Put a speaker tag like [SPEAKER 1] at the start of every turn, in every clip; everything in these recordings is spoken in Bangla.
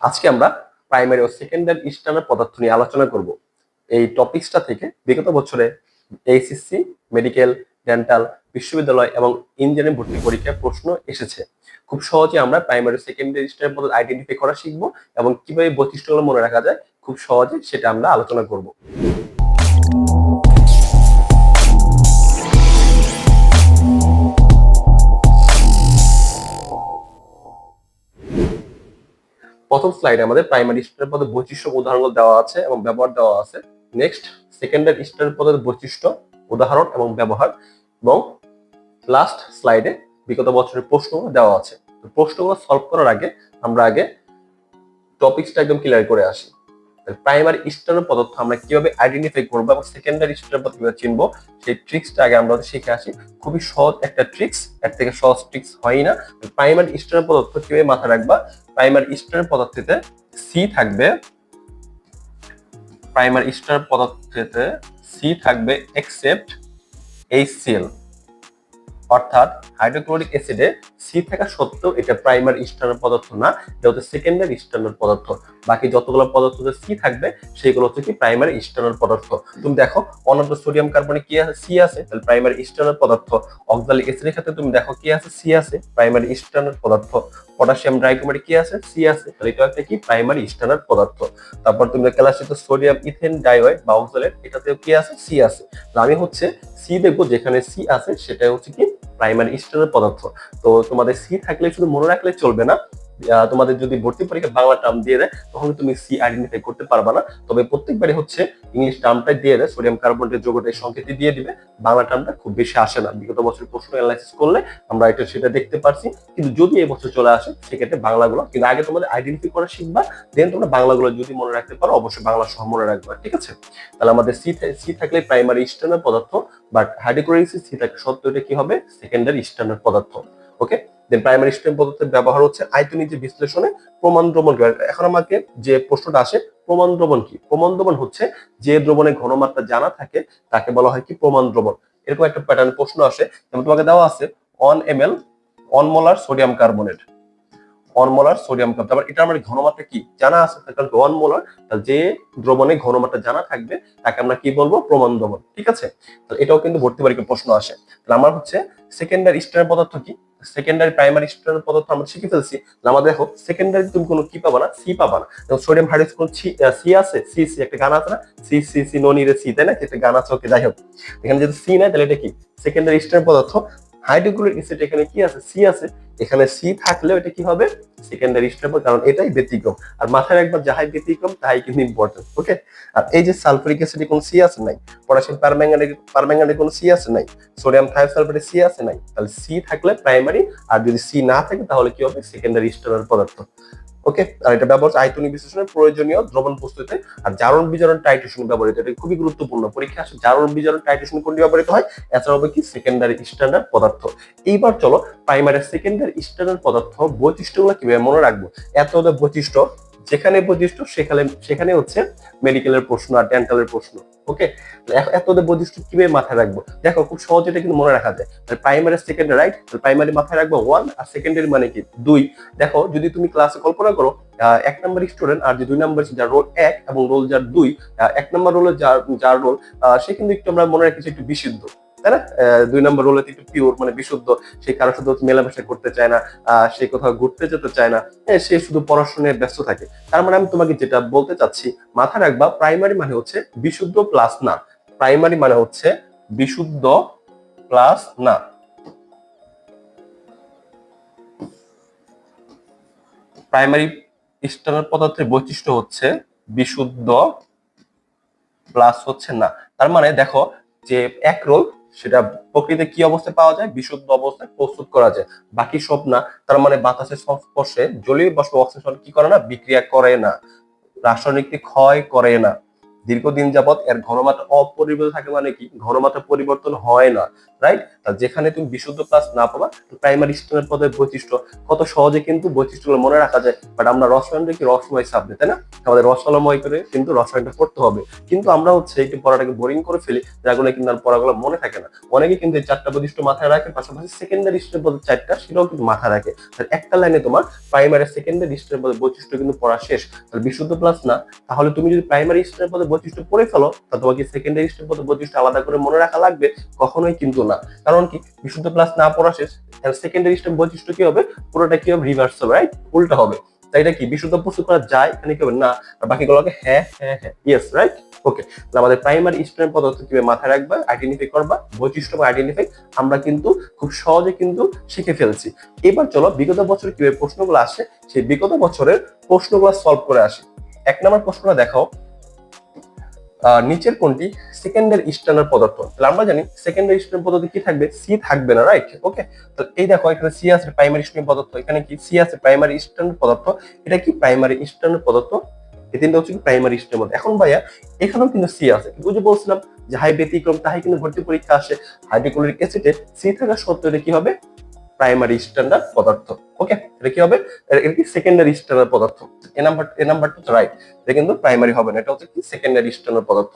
[SPEAKER 1] আজকে আমরা প্রাইমারি ও সেকেন্ডারি স্ট্যান্ডার্ড পদার্থ নিয়ে আলোচনা করব। এই টপিকসটা থেকে বিগত বছরে এইচএসসি মেডিকেল ডেন্টাল বিশ্ববিদ্যালয় এবং ইঞ্জিনিয়ারিং ভর্তি পরীক্ষায় প্রশ্ন এসেছে। খুব সহজে আমরা প্রাইমারি সেকেন্ডারি স্ট্যান্ডার্ড পদার্থ আইডেন্টিফাই করা শিখব এবং কীভাবে বৈশিষ্ট্যগুলো মনে রাখা যায়, খুব সহজে সেটা আমরা আলোচনা করব। প্রথম স্লাইডে আমাদের প্রাইমারি স্টার পদের বৈশিষ্ট্য উদাহরণ দেওয়া আছে এবং ব্যবহার দেওয়া আছে। নেক্সট সেকেন্ডারি স্টার পদের বৈশিষ্ট্য, উদাহরণ এবং ব্যবহার এবং লাস্ট স্লাইডে বিগত বছরের প্রশ্ন দেওয়া আছে। তো প্রশ্নগুলো সলভ করার আগে আমরা আগে টপিকসটা একদম ক্লিয়ার করে আসি। প্রাইমারি স্টার পদার্থ আমরা কীভাবে আইডেন্টিফাই করব এবং সেকেন্ডারি স্টার পদার্থ কীভাবে চিনবো, সেই ট্রিক্সটা আগে আমরা শিখে আসি। খুবই সহজ একটা ট্রিক্স এর থেকে সহজ ট্রিক্স হয় না। প্রাইমারি স্টার পদার্থ কীভাবে মাথায় রাখবা? প্রাইমারি স্টার পদার্থতে সি থাকবে প্রাইমারি স্টার পদার্থতে সি থাকবে এক্সেপ্ট এইচ এইচসিএল অর্থাৎ হাইড্রোক্লোরিক অ্যাসিডে সি থাকা সত্ত্বেও এটা প্রাইমারি স্ট্যান্ডার্ড পদার্থ না, এটা হচ্ছে সেকেন্ডারি স্ট্যান্ডার্ড পদার্থ। বাকি যতগুলো পদার্থ যে সি থাকবে, সেগুলো হচ্ছে কি প্রাইমারি স্ট্যান্ডার্ড পদার্থ। তুমি দেখো, অনন্ত সোডিয়াম কার্বনে কি আছে? সি আছে, তাহলে প্রাইমারি স্ট্যান্ডার্ড পদার্থ। অক্সালিক অ্যাসিডের ক্ষেত্রে তুমি দেখো কি আছে? সি আছে, প্রাইমারি স্ট্যান্ডার্ড পদার্থ। পটাশিয়াম ড্রাইক্রোমেটে কি আছে? সি আছে, তাহলে এটা একটা কি প্রাইমারি স্ট্যান্ডার্ড পদার্থ। তারপর তুমি ক্লাসিত সোডিয়াম, ইথেন ডাইঅয়েড বা অক্সালেট এটাতেও কি আছে? সি আছে। আমি হচ্ছে সি দেখব যেখানে সি আছে সেটা হচ্ছে কি প্রাইমারি স্ট্যান্ডার্ড পদার্থ। তো তোমাদের সি থাকলে শুধু মনে রাখলে চলবে না তোমাদের যদি ভর্তি পরীক্ষা বাংলা টার্ম দিয়ে দেয়, তখন তুমি সি আইডেন্টিফাই করতে পারবা না। তবে প্রত্যেকবারই হচ্ছে ইংলিশ টার্মটা দিয়ে দেয় সোডিয়াম কার্বনেটের যোগটা সংকেতই দিয়ে দিবে। বাংলা টার্মটা খুব বেশি আসে না। বিগত বছর প্রশ্ন অ্যানালাইসিস করলে আমরা এটা সেটা দেখতে পারছি। কিন্তু যদি এই বছর চলে আসে, সেক্ষেত্রে বাংলাগুলো, কিন্তু আগে তোমাদের আইডেন্টিফাই করা শিখবা দেন তোমরা বাংলাগুলো যদি মনে রাখতে পারো, অবশ্যই বাংলা সহ মনে রাখবা, ঠিক আছে? তাহলে আমাদের সি সি থাকলে প্রাইমারি স্ট্যান্ডার্ড পদার্থ বাট হাইড্রোক্লোরিক সি থাকে সত্ত্বেও এটা কি হবে? সেকেন্ডারি স্ট্যান্ডার্ড পদার্থ ওকে দেন প্রাইমারি স্টেম পদ্ধতির ব্যবহার হচ্ছে আয়তনিক যে বিশ্লেষণে প্রমাণ দ্রবণ এখন আমাকে যে প্রশ্নটা আসে, প্রমাণ দ্রবণ কি? প্রমাণ দ্রবণ হচ্ছে যে দ্রবণের ঘনমাত্রা জানা থাকে তাকে বলা হয় কি? প্রমাণ দ্রবণ। এরকম একটা প্যাটার্ন প্রশ্ন আসে, যেমন তোমাকে দেওয়া আছে one M L one molar sodium carbonate. One molar sodium carbon তারপর এটা আমার ঘনমাত্রা কি? জানা আছে কারণ অনমোলার যে দ্রবণে ঘনমাত্রা জানা থাকবে, তাকে আমরা কি বলব? প্রমাণ দ্রবণ। ঠিক আছে? তাহলে এটাও কিন্তু ভর্তি পরীক্ষার প্রশ্ন আসে। তাহলে আমার হচ্ছে সেকেন্ডারি স্টার পদার্থ কি? সেকেন্ডারি প্রাইমারি স্টুডেন্ট পদার্থ আমরা শিখে ফেলছি আমাদের দেখো সেকেন্ডারি তুমি কোনো কি পাবা না সি পাবা না। যেমন সোডিয়াম হাইড্রোক্সাইড কোন সি আছে সি সি একটা গান আছে না? সি সি সি ননি রে সি তাই না? একটা গান আছে, ওকে, যাই হোক। এখানে যদি সি নাই, তাহলে এটা কি? সেকেন্ডারি স্টুডেন্ট পদার্থ হাইড্রোক্লোরিক অ্যাসিড এখানে কি আছে? সি আছে। এখানে সি থাকলেও এটা কি হবে? সেকেন্ডারি স্টেপল কারণ এটাই ব্যতিক্রম। আর মাথায় একবার যাহাই ব্যতিক্রম তাই কিন্তু ইম্পর্টেন্ট ওকে আর এই যে সালফারিক অ্যাসিডে কোনো সি আছে নাই? পটাশিয়াম পারম্যাঙ্গানে পারম্যাঙ্গানে কোনো সি আছে নাই? সোডিয়াম থায়োসালফেটে সি আছে নাই? তাহলে সি থাকলে প্রাইমারি আর যদি সি না থাকে, তাহলে কি হবে? সেকেন্ডারি স্টেনার পদার্থ। ওকে আর এটা ব্যবহার হচ্ছে আয়তনিক বিশ্লেষণের প্রয়োজনীয় দ্রবণ প্রস্তুতিতে আর জারণ বিজারণ টাইট্রেশন ব্যবহৃত এটা খুবই গুরুত্বপূর্ণ পরীক্ষা। আসে জারণ বিজারণ টাইট্রেশন কোনটি ব্যবহৃত হয়? এছাড়া হবে কি? সেকেন্ডারি স্ট্যান্ডার্ড পদার্থ। এইবার চলো প্রাইমারি সেকেন্ডারি স্ট্যান্ডার্ড পদার্থ বৈশিষ্ট্যগুলো কীভাবে মনে রাখব? এত বৈশিষ্ট্য যেখানে বৈশিষ্ট্য সেখানে সেখানে হচ্ছে মেডিকেলের প্রশ্ন আর ডেন্টালের প্রশ্ন ওকে এত বৈশিষ্ট্য কীভাবে মাথায় রাখব? দেখো, খুব সহজ এটা কিন্তু মনে রাখা যায়। প্রাইমারি সেকেন্ডারি রাইট প্রাইমারি মাথায় রাখব ওয়ান আর সেকেন্ডারি মানে কি? দুই। দেখো, যদি তুমি ক্লাসে কল্পনা করো এক নম্বর স্টুডেন্ট আর যে দুই নম্বর যার রোল এক এবং রোল যার দুই এক নম্বর রোলের যার যার রোল সে কিন্তু একটু আমরা মনে রাখি একটু বিশুদ্ধ। তাই না? দুই নম্বর একটু পিওর মানে বিশুদ্ধ। কারোর সাথে মেলামেশা করতে চায় না সে কোথাও ঘুরতে যেতে চায় না। সে শুধু পড়াশোনায় ব্যস্ত থাকে। তার মানে আমি তোমাকে যেটা বলতে চাচ্ছি, মাথা রাখবা প্রাইমারি মানে হচ্ছে বিশুদ্ধ প্লাস না। প্রাইমারি মানে হচ্ছে বিশুদ্ধ প্লাস না। প্রাইমারি স্টার পদার্থের বৈশিষ্ট্য হচ্ছে বিশুদ্ধ প্লাস হচ্ছে না। তার মানে দেখো যে এক রোল সেটা প্রকৃতিতে কি অবস্থায় পাওয়া যায়? বিশুদ্ধ অবস্থায় প্রস্তুত করা যায়। বাকি সব না, তার মানে বাতাসের সংস্পর্শে জলীয় বাষ্প অক্সিজেন কি করে না? বিক্রিয়া করে না। রাসায়নিক ক্ষয় করে না। দীর্ঘদিন যাবত এর ঘনমাত্রা অপরিবর্তিত থাকে মানে কি? ঘনমাত্রা পরিবর্তন হয় না রাইট তা যেখানে তুমি বিশুদ্ধ প্লাস না পাবা প্রাইমারি স্টোনের পদের বৈশিষ্ট্য, কত সহজে কিন্তু বৈশিষ্ট্যগুলো মনে রাখা যায় বাট আমরা রসায়নটা কি রসময় সাবজেক্ট তাই না? আমাদের রসালময় করে কিন্তু রসায়নটা করতে হবে। কিন্তু আমরা হচ্ছে একটু পড়াটাকে বোরিং করে ফেলি যাগুলো কিন্তু আর পড়াগুলো মনে থাকে না। অনেকে কিন্তু এই চারটা বৈশিষ্ট্য মাথায় রাখে, পাশাপাশি সেকেন্ডারি স্টোনের পদের চারটা সেটাও কিন্তু মাথায় রাখে। একটা লাইনে তোমার প্রাইমারি সেকেন্ডারি স্টোনের পদের বৈশিষ্ট্য কিন্তু পড়া শেষ। তাহলে বিশুদ্ধ প্লাস না, তাহলে তুমি যদি প্রাইমারি স্টোনের পদের বৈশিষ্ট্য পড়ে ফেলো তাহলে তোমাকে সেকেন্ডারি পদের বৈশিষ্ট্য আলাদা করে মনে রাখা লাগবে, কখনোই কিন্তু না। কারণ কি? বিশুদ্ধ প্লাস না পড়া শেষ সেকেন্ডারি স্টেপ বৈশিষ্ট্য কি হবে? পুরোটা কি হবে? রিভার্স হবে রাইট উল্টা হবে। তাই এটা কি? বিশুদ্ধ প্রস্তুত করা যায়, এখানে কি হবে? না। আর বাকিগুলোকে হ্যাঁ হ্যাঁ হ্যাঁ ইয়েস রাইট ওকে আমাদের প্রাইমারি স্টুডেন্ট পদার্থ কীভাবে মাথায় রাখবা আইডেন্টিফাই করবা, বৈশিষ্ট্য বা আইডেন্টিফাই আমরা কিন্তু খুব সহজে কিন্তু শিখে ফেলছি। এবার চলো বিগত বছর কীভাবে প্রশ্নগুলো আসে, সেই বিগত বছরের প্রশ্নগুলো সলভ করে আসি। এক নম্বর প্রশ্নটা দেখাও। নিচের কোনটি? সেকেন্ডারি স্ট্যান্ডার্ড পদার্থ। তাহলে আমরা জানি সেকেন্ডারি স্ট্যান্ডার্ড পদার্থ কি থাকবে? সি থাকবে না রাইট ওকে তো এই দেখো, এখানে সি আছে প্রাইমারি স্ট্যান্ডার্ড পদার্থ। এখানে কি? সি আছে প্রাইমারি স্ট্যান্ডার্ড পদার্থ। এটা কি প্রাইমারি স্ট্যান্ডার্ড পদার্থ? এই তিনটা হচ্ছে প্রাইমারি স্ট্যান্ডার্ড এখন ভাইয়া, এখানেও কিন্তু সি আছে। কিন্তু যে বলছিলাম? যে হাই ব্যতিক্রম তাই কিন্তু ভর্তি পরীক্ষা আসে। হাইড্রোক্লোরিক অ্যাসিডে সি থাকা সত্ত্বেও কি হবে? প্রাইমারি স্ট্যান্ডার্ড পদার্থ। ওকে এটা কি হবে? এটা কি সেকেন্ডারি স্ট্যান্ডার্ড পদার্থ। এ নাম্বার এ নাম্বারটা রাইট এটা কিন্তু প্রাইমারি হবে না, এটা হচ্ছে কি? সেকেন্ডারি স্ট্যান্ডার্ড পদার্থ।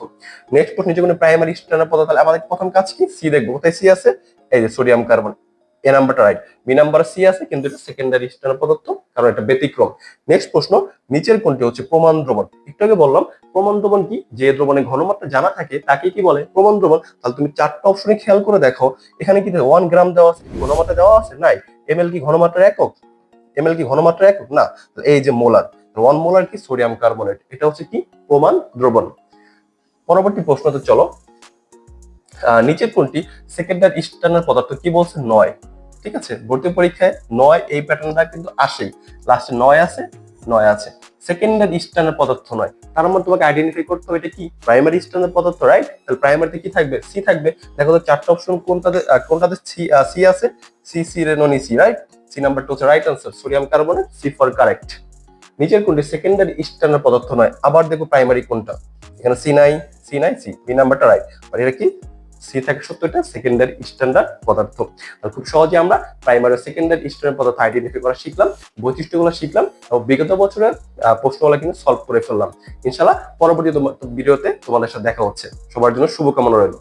[SPEAKER 1] নেক্সট প্রশ্ন প্রাইমারি স্ট্যান্ডার্ড পদার্থ, তাহলে আমাদের প্রথম কাজ কি? সি দেখব। কোথায় সি আছে? এই যে সোডিয়াম কার্বন এ নাম্বারটা রাইট বি নাম্বার সি আছে, কিন্তু এটা সেকেন্ডারি স্ট্যান্ডার্ড পদার্থ, কারণ এটা ব্যতিক্রম। নেক্সট প্রশ্ন, নিচের কোনটি হচ্ছে প্রমাণ দ্রবণ? একটু আগে বললাম, প্রমাণ দ্রবণ কি? যে দ্রবণের ঘনমাত্রা জানা থাকে, তাকে কি বলে? প্রমাণ দ্রবণ। তাহলে তুমি চারটা অপশনে খেয়াল করে দেখো। এখানে কি ওয়ান গ্রাম দেওয়া আছে, ঘনমাত্রা দেওয়া আছে? নাই। এমএল কি ঘনমাত্রার একক? এমএল কি ঘনমাত্রার একক? না এই যে মোলার ওয়ান মোলার কি সোডিয়াম কার্বনেট এটা হচ্ছে কি প্রমাণ দ্রবণ? পরবর্তী প্রশ্ন তো চলো নিচের কোনটি? সেকেন্ডারি স্ট্যান্ডার্ড পদার্থ কি বলছে? নয়। ঠিক আছে? ভর্তি পরীক্ষায় নয় এই প্যাটার্নটা কিন্তু আসেই। লাস্টে নয় আছে নয় আছে। সেকেন্ডারি স্ট্যান্ডার্ড পদার্থ নয়। তার মধ্যে তোমাকে আইডেন্টিফাই করতে হবে এটা কি? প্রাইমারি স্ট্যান্ডার্ড পদার্থ রাইট তাহলে প্রাইমারিতে কি থাকবে? সি থাকবে। দেখো তো চারটা অপশন কোনটাতে কোনটাতে সি সি আছে? সি সি রেননি সি রাইট সি নাম্বারটা হচ্ছে right answer sodium carbonate C for correct নিচের কোনটি? সেকেন্ডারি স্ট্যান্ডার্ড পদার্থ নয়। আবার দেখো প্রাইমারি কোনটা? এখানে সি নাই সি নাই সি বি নাম্বারটা রাইট আর এটা কি? সি থাকে সত্য, এটা সেকেন্ডারি স্ট্যান্ডার্ড পদার্থ। খুব সহজে আমরা প্রাইমারি সেকেন্ডারি স্ট্যান্ডার্ড পদার্থ আইডেন্টিফাই করা শিখলাম, বৈশিষ্ট্যগুলো শিখলাম এবং বিগত বছরের প্রশ্নগুলো কিন্তু সলভ করে ফেললাম। ইনশাল্লাহ পরবর্তী ভিডিওতে তোমাদের সাথে দেখা হচ্ছে। সবার জন্য শুভকামনা রইল।